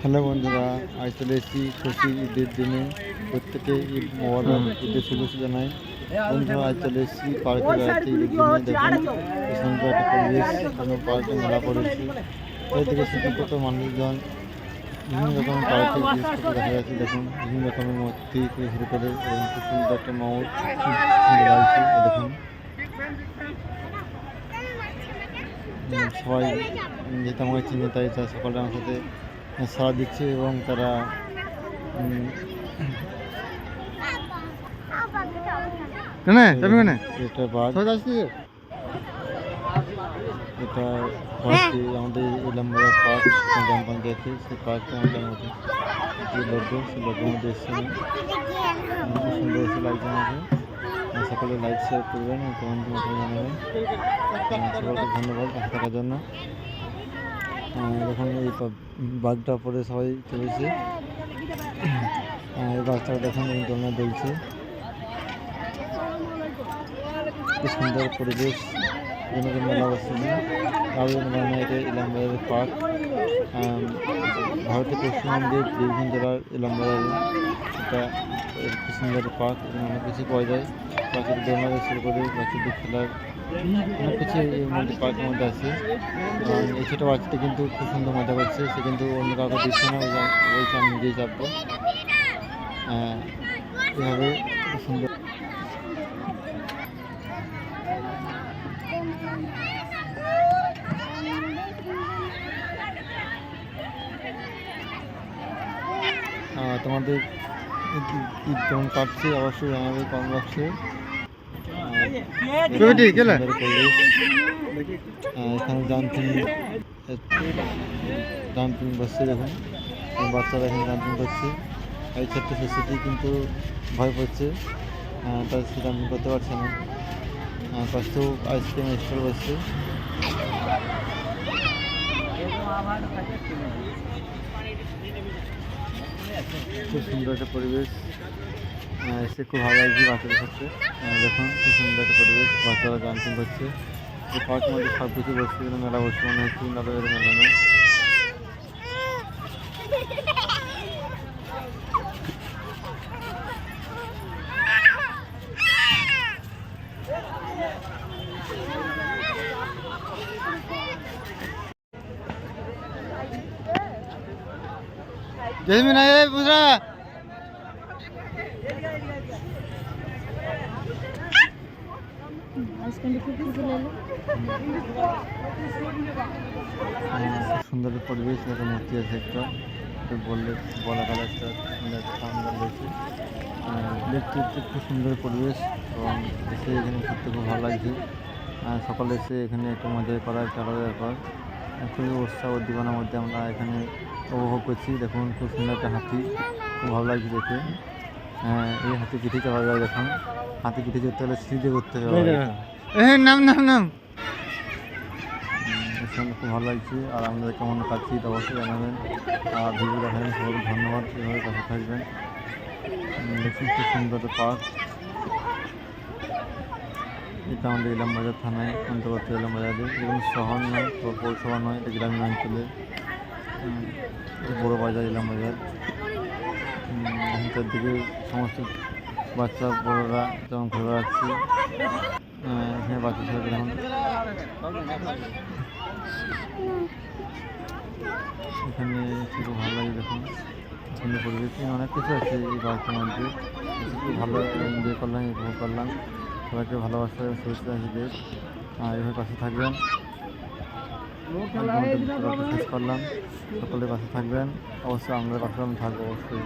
Hello বন্ধুরা, আজ চলে এসেছি খুশি ঈদের দিনে। প্রত্যেকে ঈদ মোবারক, ঈদের শুভেচ্ছা জানাই। বন্ধুরা, আজ চলে এসেছি পার্কে বেড়াতে ঈদের দিনে, দেখুন। সুন্দর একটা পরিবেশ এখানে পার্কে মেলা করেছি চারিদিকে ছোটো ছোটো মানুষজন বিভিন্ন রকমের পার্কে জিনিসপত্র দেখা যাচ্ছে দেখুন বিভিন্ন রকমের মূর্তি থেকে শুরু করে এবং খুব সুন্দর একটা লাগছে দেখুন। সবাই যেটা আমাকে চিনে তাই তারা সকলে আমার সাথে সাড়া দিচ্ছে এবং তারা তুমি কেনে? এটা আসছি? এটা পার্কটি আমাদের ইলামবাজার পার্ক গ্রাম পঞ্চায়েতে সেই পার্কটা আমাদের যে সেই এসেছিল। খুব সুন্দর এসে লাগছে আমাকে সকলে লাইক শেয়ার করবেন এবং কমেন্টের জানাবেন। সকলকে ধন্যবাদ পাশে থাকার জন্য। দেখুন এই বাঘটা পরে সবাই চলেছে এই বাচ্চাটা দেখুন এই দোলনা দুলছে কি সুন্দর পরিবেশ। এখানে মেলা রাজধানী বাংলা এটা ইলামবাজারের পার্ক ভারতের পশ্চিমবঙ্গের বীরভূম জেলার ইলামবাজারে খুব সুন্দর পার্ক অনেক কিছু পাওয়া যায়। বাচ্চাদের থেকে শুরু করে অনেক কিছু এর মধ্যে পার্কের মধ্যে আছে। এই ছোটো বাচ্চাটা কিন্তু খুব সুন্দর মজা করছে। সে কিন্তু অন্য কাউকে দিচ্ছে না ওই আমি নিজেই চাপবো এভাবে সুন্দর তোমাদের ঈদ কেমন কাটছে অবশ্যই বক্সে ছবিটি গেলে? এখানে জাম্পিং জাম্পিং বসছে দেখুন। বাচ্চারা এখানে জাম্পিং করছে। এই ছোট্ট শিশুটি কিন্তু ভয় পাচ্ছে। আহ, তার সে জাম্পিং করতে পারছে না। পাশেও আইসক্রিম স্টল বসছে। খুব সুন্দর একটা পরিবেশ। এসে খুব ভালো লাগছে বাচ্চাদের সাথে। দেখুন, খুব সুন্দর একটা পরিবেশ, বাচ্চারা জাম্পিং করছে। পার্ক পার্কের মধ্যে সব কিছু বসছে মেলা বসছে, মনে হচ্ছে মেলা মেলা নয়। জেসমিন আয় বুঝরা সুন্দর পরিবেশ একটা মূর্তি আছে একটা বললে বলা গেল একটা রয়েছে দেখতে খুব সুন্দর পরিবেশ এবং এসে এখানে ঘুরতে খুব ভালো লাগছে। সকালে এসে এখানে একটু মজা করা একটা ব্যাপার খুবই উৎসাহ উদ্দীপনার মধ্যে আমরা এখানে উপভোগ করছি। দেখুন খুব সুন্দর একটা হাতি। খুব ভালো লাগছে দেখে আহ, এই হাতি পিঠে চলা যায় দেখুন। হাতি পিঠে চড়তে হলে সিঁড়ি করতে হবে। নাম নাম নাম। খুব ভালো লাগছে। আর আমাদের কেমন কাটছি তা অবশ্যই জানাবেন। আর ভিডিও দেখাবেন সবাইকে ধন্যবাদ। এভাবে পাশে থাকবেন। দেখুন খুব সুন্দর পার্ক। এটা আমাদের ইলামবাজার থানায় অন্তর্গত ইলামবাজারে। এবং শহর নয় পৌরসভা নয় এটা গ্রামীণ অঞ্চলে। বড় বাজার ইলামবাজার উম, এখানকার দিকে সমস্ত বাচ্চা বড়রা যেমন ঘুরে বেড়াচ্ছে এখানে বাচ্চা ছেলেদের যেমন এখানে খুব ভালো লাগে দেখুন সুন্দর পরিবেশ। অনেক কিছু আছে এই পার্কের মধ্যে খুব ভালো এনজয় করলাম উপভোগ করলাম। সবাইকে ভালোবাসা এবং শুভেচ্ছা জানিয়ে আর এভাবে পাশে থাকবেন। শেষ করলাম। সকলে পাশে থাকবেন। অবশ্যই আমাদের পাশে আমি থাকব অবশ্যই।